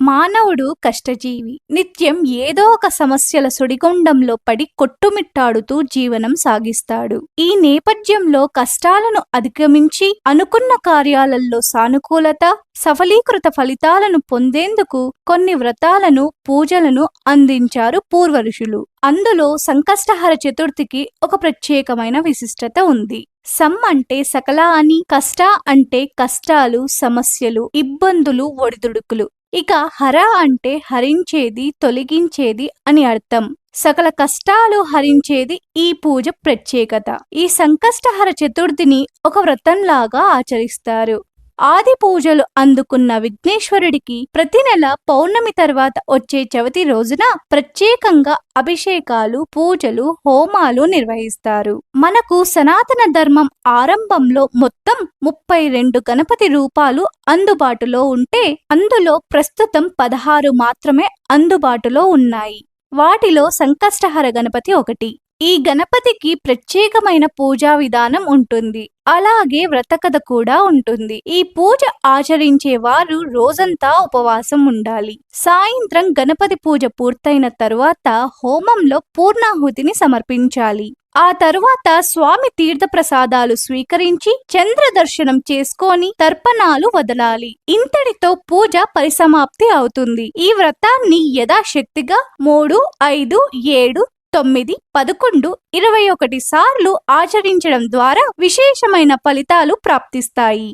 మానవుడు కష్టజీవి. నిత్యం ఏదో ఒక సమస్యల సుడిగుండంలో పడి కొట్టుమిట్టాడుతూ జీవనం సాగిస్తాడు. ఈ నేపథ్యంలో కష్టాలను అధిగమించి అనుకున్న కార్యాలలో సానుకూలత సఫలీకృత ఫలితాలను పొందేందుకు కొన్ని వ్రతాలను పూజలను అందించారు పూర్వరుషులు అందులో సంకష్టహర చతుర్థికి ఒక ప్రత్యేకమైన విశిష్టత ఉంది. సమ్ అంటే సకల అని కష్ట అంటే కష్టాలు సమస్యలు ఇబ్బందులు ఒడిదుడుకులు. ఇక హర అంటే హరించేది తొలగించేది అని అర్థం. సకల కష్టాలు హరించేది ఈ పూజ ప్రత్యేకత. ఈ సంకష్టహర చతుర్థిని ఒక వ్రతంలాగా ఆచరిస్తారు. ఆది పూజలు అందుకున్న విఘ్నేశ్వరుడికి ప్రతి నెల పౌర్ణమి తర్వాత వచ్చే చవితి రోజున ప్రత్యేకంగా అభిషేకాలు పూజలు హోమాలు నిర్వహిస్తారు. మనకు సనాతన ధర్మం ఆరంభంలో మొత్తం ముప్పై రెండు గణపతి రూపాలు అందుబాటులో ఉంటే అందులో ప్రస్తుతం పదహారు మాత్రమే అందుబాటులో ఉన్నాయి. వాటిలో సంకష్టహర గణపతి ఒకటి. ఈ గణపతికి ప్రత్యేకమైన పూజా విధానం ఉంటుంది. అలాగే వ్రతకథ కూడా ఉంటుంది. ఈ పూజ ఆచరించే వారు రోజంతా ఉపవాసం ఉండాలి. సాయంత్రం గణపతి పూజ పూర్తయిన తరువాత హోమంలో పూర్ణాహుతిని సమర్పించాలి. ఆ తరువాత స్వామి తీర్థ ప్రసాదాలు స్వీకరించి చంద్ర దర్శనం చేసుకొని తర్పణాలు వదలాలి. ఇంతటితో పూజ పరిసమాప్తి అవుతుంది. ఈ వ్రతాన్ని యథాశక్తిగా మూడు ఐదు ఏడు తొమ్మిది పదకొండు ఇరవై ఒకటి సార్లు ఆచరించడం ద్వారా విశేషమైన ఫలితాలు ప్రాప్తిస్తాయి.